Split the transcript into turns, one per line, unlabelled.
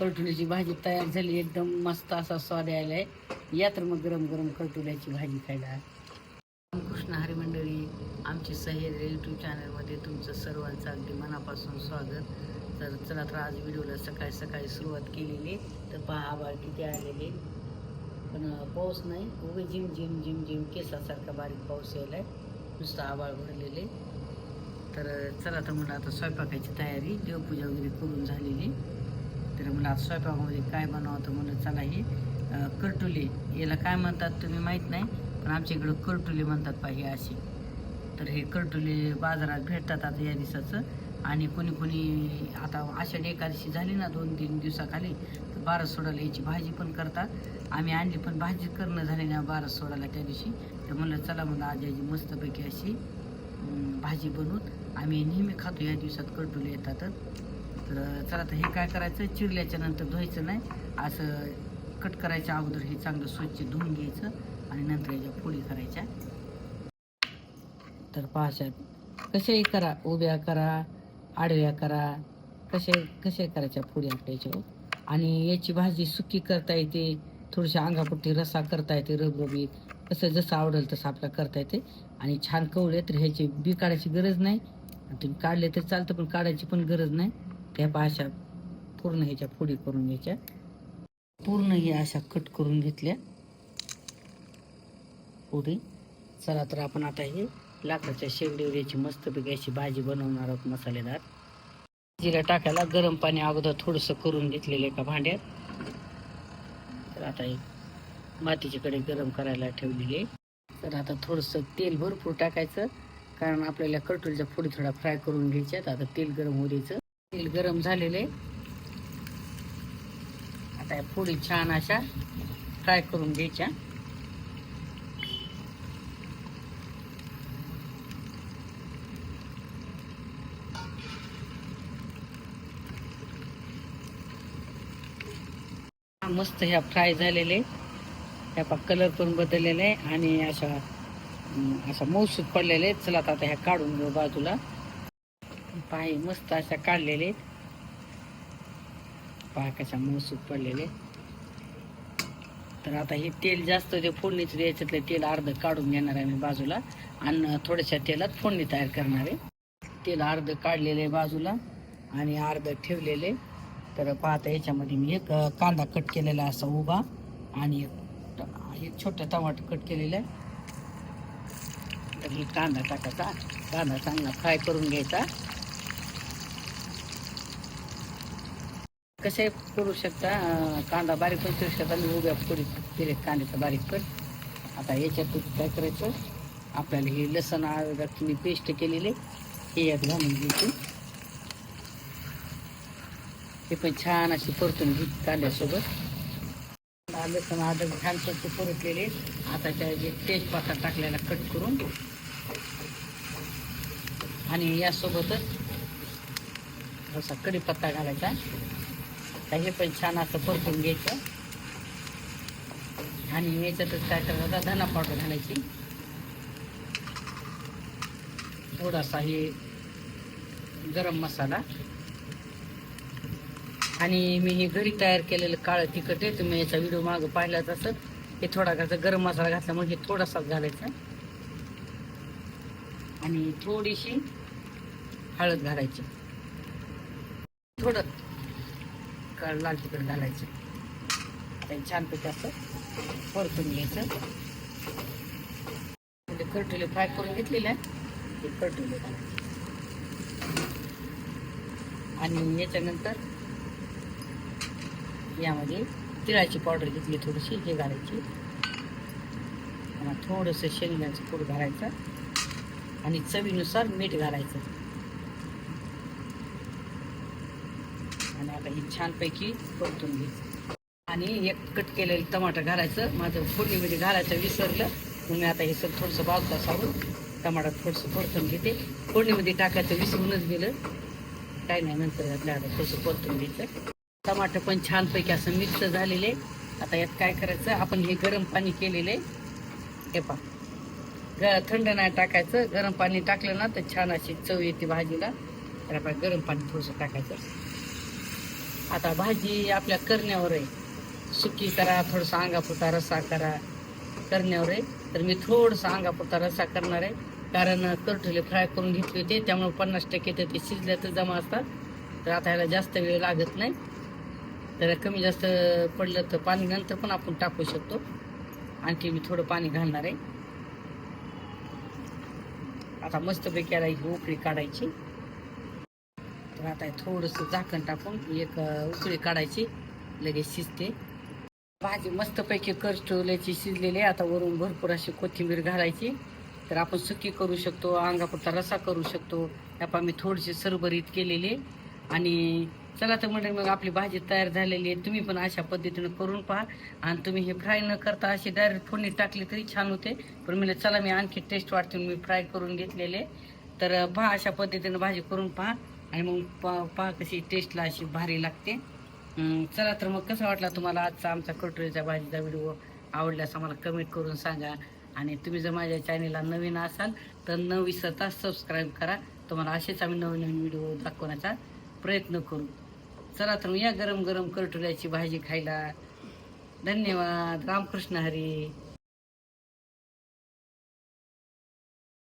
करटुल्याची भाजी तयार झाली एकदम मस्त असा स्वाद यायला आहे. या तर मग गरम गरम करटुल्याची भाजी खायला. कृष्ण हरी मंडळी आमची सह्याद्री यूट्यूब चॅनलमध्ये तुमचं सर्वांचं अगदी मनापासून स्वागत. तर चला तर आज व्हिडिओला सकाळी सकाळी सुरुवात केलेली. तर पहा आभाळ किती आलेले. पण पाऊस नाही. उभे जिम जिम जिम जिम केसासारखा बारीक पाऊस यायला आहे नुसतं आभाळ भरलेले. तर चला तर म्हणलं आता स्वयंपाकाची तयारी देवपूजा वगैरे करून झालेली. तर मला आज स्वयंपाकामध्ये काय बनवावं? म्हणलं चला हे अं, याला काय म्हणतात तुम्ही माहीत नाही पण आमच्या इकडं करटुली म्हणतात पाहिजे अशी. तर हे करटुली बाजारात भेटतात आता या दिवसाचं. आणि कोणी कोणी आता आषाढी एकादशी झाली ना दोन तीन दिवसाखाली तर बारस सोडाला याची भाजी पण करतात. आम्ही आणली पण भाजी करणं झाली ना बारस सोडाला त्या दिवशी. तर म्हणलं चला म्हणलं आज याची मस्तपैकी अशी भाजी बनवून आम्ही नेहमी खातो या दिवसात करटुले येतातच. तर चला तर हे काय करायचं? चिरल्याच्या नंतर धुवायचं नाही. असं कट करायच्या अगोदर हे चांगलं स्वच्छ धुवून घ्यायचं आणि नंतर याच्या पोळी करायच्या. तर पाशा कशाही करा उभ्या करा आडव्या करा कसे कसे करायच्या पोळी आपल्याच्या आणि याची भाजी सुकी करता येते थोडीशी अंगापुट्टी रस्सा करता येते रबरबी कसं जसं आवडेल तसं आपल्याला करता येते. आणि छान कवळे तर ह्याची बी काढायची गरज नाही. तुम्ही काढले तर चालतं पण काढायची पण गरज नाही. त्या पाशा पूर्ण ह्याच्या फोडी करून घ्यायच्या. पूर्ण हे अशा कट करून घेतल्या. पुढे चला तर आपण आता हे लाकडाच्या शेगडीवर याची मस्तपैकी अशी भाजी बनवणार आहोत मसालेदार. जिरा टाकायला गरम पाणी अगोदर थोडंसं करून घेतलेलं एका भांड्यात. तर आता हे मातीच्याकडे गरम करायला ठेवलेली. तर आता थोडंसं तेल भरपूर टाकायचं. कारण आपल्याला कटोरीच्या फोडी थोडा फ्राय करून घ्यायच्यात आता तेल गरम होऊ द्यायचं. तेल गरम झालेले. आता या फोडी छान अशा फ्राय करून घ्यायच्या. मस्त ह्या फ्राय झालेले. ह्या कलर पण बदललेला आहे. आणि अशा अशा मौसूद पडलेले आहेत. चला आता ह्या काढून घेऊ बाजूला. पाय मस्त अशा काढलेले आहेत. पाय कशा मौसूद पडलेले तर आता हे तेल जास्त ते फोडणीचं याच्यातलं तेल अर्ध काढून घेणार आहे मी बाजूला. आणि थोड्याशा तेलात फोडणी तयार करणार आहे. तेल अर्ध काढलेलं आहे बाजूला आणि अर्ध ठेवलेले तर पाहता याच्यामध्ये मी एक कांदा कट केलेला असा उभा आणि एक छोटा एक छोटं टमाटर कट केलेलं आहे. तर हे कांदा टाकायचा. कांदा चांगला फ्राय करून घ्यायचा. कसे करू शकता? कांदा बारीक पण करू शकता मी उभ्या पोळी दिले कांद्याचा बारीक पण. आता याच्यातून काय करायचं? आपल्याला हे लसण अद्रक तुम्ही पेस्ट केलेले हे यात घालून घ्यायची. हे पण छान अशी परतून घे कांद्यासोबत. लसण अद्रक छान स्वच्छ परतलेले आता त्या जे तेजपाता टाकलेला कट करून. आणि यासोबतच असा कढीपत्ता घालायचा. आता हे पण छान असं परतून घ्यायचं. आणि याच्यातच काय करायचा धना पावडर घालायची. थोडासा हे गरम मसाला. आणि मी हे घरी तयार केलेलं काळं तिखट आहे तुम्ही याचा व्हिडिओ मागं पाहिलाच असत हे थोडा घालचा गरम मसाला घातल्यामुळे हे थोडासाच घालायचा. आणि थोडीशी हळद घालायची. थोडं काळ लाल तिखट घालायचं. आणि छानपैकी असं परतून घ्यायचं. म्हणजे करटुले फ्राय करून घेतलेले आहे. ते करटुले घालायचे. आणि याच्यानंतर यामध्ये तिळाची पावडर घेतली थोडीशी हे घालायची. आणि थोडंसं शेंगदाण्याचं पूड घालायचं आणि चवीनुसार मीठ घालायचं. आणि आता ही छानपैकी परतून घ्यायचं आणि एक कट केलेलं टमाटर घालायचं. माझं फोडणीमध्ये घालायचं विसरलं. मग मी आता हे सर थोडंसं बाजूला सारून टमाटर थोडंसं परतून घेते. फोडणीमध्ये टाकायचं विसरूनच गेलं. काय नाही नंतर घातलं आता थोडंसं परतून घ्यायचं. टमाटर पण छानपैकी असं मिक्स झालेले. आता यात काय करायचं? आपण हे गरम पाणी केलेले. हे पा ग थंड नाही टाकायचं. गरम पाणी टाकलं ना तर छान अशी चव येते भाजीला. तर आपण गरम पाणी थोडंसं टाकायचं. आता भाजी आपल्या करण्यावर आहे. सुकी करा थोडंसं अंगापुरता रस्सा करा. करण्यावर आहे. तर मी थोडंसं अंगापुरता रस्सा करणार आहे. कारण करटुले फ्राय करून घेतले होते. त्यामुळे पन्नास टक्के ते शिजल्यातच जमा असतात. तर आता ह्याला जास्त वेळ लागत नाही. तर कमी जास्त पडलं तर पाणी नंतर पण आपण टाकू शकतो. आणखी मी थोडं पाणी घालणार आहे. आता मस्तपैकी याला ही उकळी काढायची. तर आता थोडंसं झाकण टाकून एक उकळी काढायची. लगेच शिजते. भाजी मस्तपैकी करचोल्याची शिजलेली आहे. आता वरून भरपूर अशी कोथिंबीर घालायची. तर आपण सुकी करू शकतो अंगापुरता रसा करू शकतो. आपण मी थोडीशी सरभरीत केलेली आणि चला तर म्हणजे मग आपली भाजी तयार झालेली आहे. तुम्ही पण अशा पद्धतीनं करून पहा. आणि तुम्ही हे फ्राय न करता अशी डायरेक्ट फोडणी टाकली तरी छान होते. पण मी चला मी आणखी टेस्ट वाटते मी फ्राय करून घेतलेले. तर पहा अशा पद्धतीनं भाजी करून पहा. आणि मग पहा पहा कशी टेस्टला अशी भारी लागते. चला तर मग कसा वाटला तुम्हाला आजचा आमचा कटोरीचा भाजीचा व्हिडिओ आवडल्यास आम्हाला कमेंट करून सांगा. आणि तुम्ही जर माझ्या चॅनेलला नवीन असाल तर न विसरता सबस्क्राईब करा. तुम्हाला असेच आम्ही नवीन नवीन व्हिडिओ दाखवण्याचा प्रयत्न करू. चला तर या गरम गरम करटोल्याची भाजी खायला. धन्यवाद. रामकृष्ण हरी.